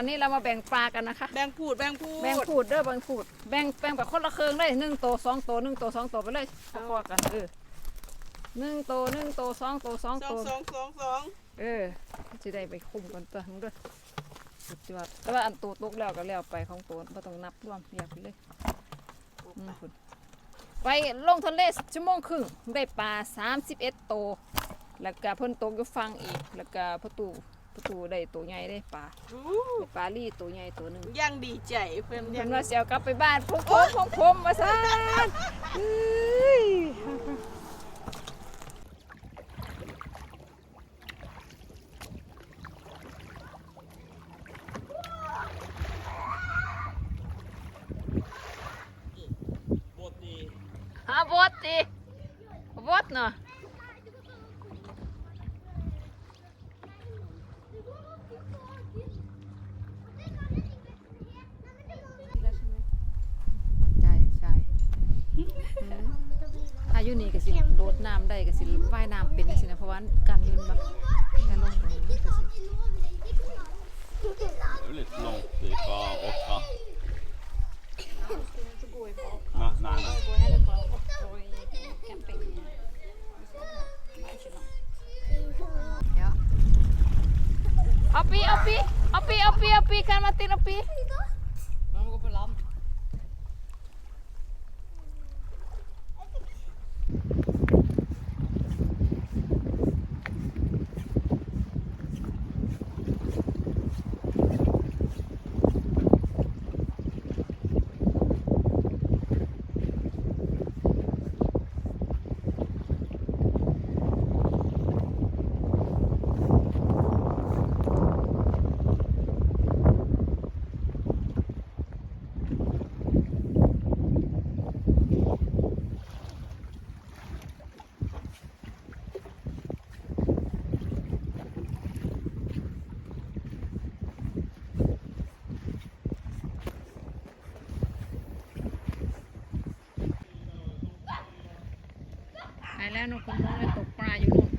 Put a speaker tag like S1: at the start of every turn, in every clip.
S1: อนนี้เรามาแบ่งปลากันนะคะ
S2: แบงพูดแบงพูด
S1: แบ่งพูดเด้อแบ่งพูดแบ่งแบ่งแบบคนละเครื่องเลยหนึ่งโตสองโตหนึ่งโตสองโตไปเลยพอๆกันเออหนึ่งโตหนึ่งโตสองโตสอง
S2: สอ
S1: โต
S2: งสองสองสอง
S1: เออจะได้ไปคุมกันตัวมึงด้วยสุดยอดแต่ว่าอันโตตกแล้วก็แล้วไปของโตไม่ต้องนับร่วมอยากไปเลยอืมคุณไปลงทะเลชั่วโมงครึ่งได้ปลาสามสิบเอ็ดโต แล้วก็เพิ่นตกอยู่ฟังอีก แล้วก็ประตูประ ตูได้ตัวใหญ่ได้ปลา
S2: อู้
S1: ได้ปลาลี่ตัวใหญ่ตัวหนึ่ง
S2: ยังดีใจเพื่อน
S1: เพิ่
S2: ยัง
S1: นว่าสิเอากลับไปบ้านพงผมพงผมมาซานเอ้ย
S3: บทนี้
S1: ฮะบดดิบดเนาะ อายุนี้ก็สิโดดน้ำได้ก็สิว่ายน้ำเป็นจังซี่นะเพราะว่าการยืนบ่การลงตรงนี้ก็สิ
S3: Det är ju lite långt ifrån åtta. Nej, nej, nej.
S1: Ja. Oppi, oppi, oppi, oppi, oppi, kan Martin oppi? Hãy leo nó cũng muốn là tục ra อยู่นู่น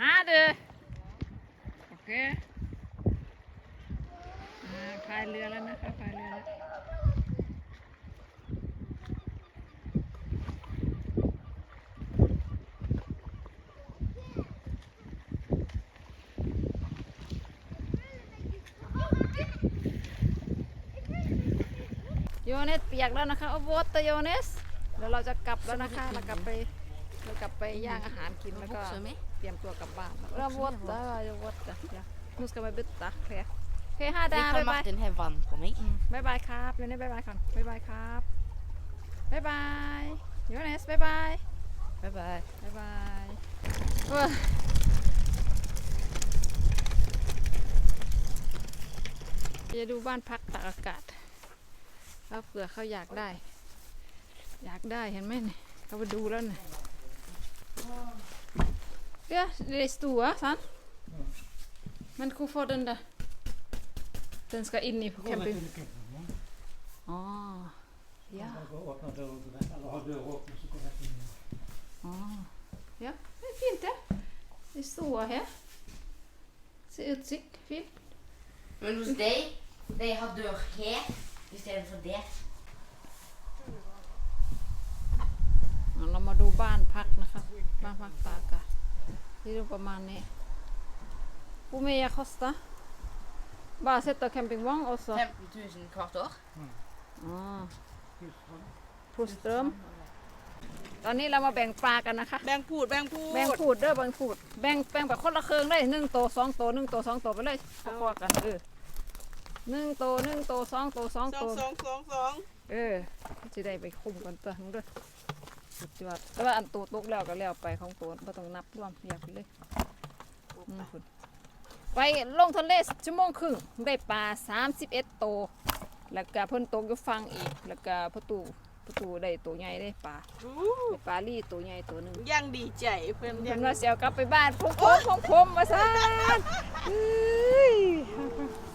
S1: หาเด้อโอเคอ่าพายเรือแล้วนะคะพายเรือแล้วโยเนสเปียกแล้วนะคะเอาวอตโยเนสเดี๋ยวเราจะกลับแล้วนะคะเรากลับไปเรากลับไปย่างอาหารกินแล้วก็
S4: Också med.
S1: เตรียมตัวกลับบ้านแล้ว våta, ja våta. Ja. Nu ska vi byta kläder. Okej, ha
S4: Det
S1: det.
S4: kan
S1: Bye bye.
S4: Martin häva vann på mig.
S1: Mm. Bye bye ครับยูเนสบายบายก่อนบายบายครับบายบายยูเนสบายบาย
S4: Bye bye.
S1: บายบายเว้ยจะดูบ้านพักตากอากาศแล้วเผื่อเขาอยากได้ อยากได้เห็นไหมเนี่ยเขาไปดูแล้วเนี่ย Ja, det är stora, sant? Men hvorfor den der? Den skal inn i camping... Åh, ja.
S5: Åpne døren til den, eller ha døra åpne, så går rett inn.
S1: Åh. Ja, det är fint det. Det är stora här. Ser utsikt, fint.
S4: Men hos dig, de har dør her istedenfor det.
S1: อะเรามาดูบ้านพักนะคะบ้านพักตากอากาศที่ดูประมาณนี้ปูเมียคอสตาบ้าเซตตัวแคมปิ้งว่องโอซ
S4: 15 000 hvert år.
S1: อ๋อพูสเติม ตอนนี้เรามาแบ่งปลากันนะคะ
S2: แบงพูดแบงพูด
S1: แบ่งพูดเด้อแบ่งพูด แบ่งแบ่งแบบคนละเครื่องเลยหนึ่งโตสองโตหนึ่งโตสองโตไปเลยพอๆกันเออหนึ่งโตหนึ่งโตสองโตสอง
S2: สอ
S1: โต
S2: งสองสองสอง
S1: เออจะได้ไปคุมกันตัวมึงด้วยสุดยอดแต่ว่าอันโตตกแล้วก็แล้วไปของโตไม่ต้องนับรวมอยากไปเลยอืมคุณ ไปลงทะเลชั่วโมงครึ่งได้ปลาสามสิบเอ็ดโตแล้วก็เพิ่นตกอยู่ฟังอีก แล้วก็ประตูปประตูได้ตัวใหญ่ได้ปลา
S2: อู้
S1: ได้ปลาลี่ตัวใหญ่ตัวหนึง
S2: ยังดีใจเพื่อน
S1: เพิ่
S2: ยั
S1: น
S2: ง
S1: ว่าสิเอากลับไปบ้านพงพงพงพงมาซ่านอื้อ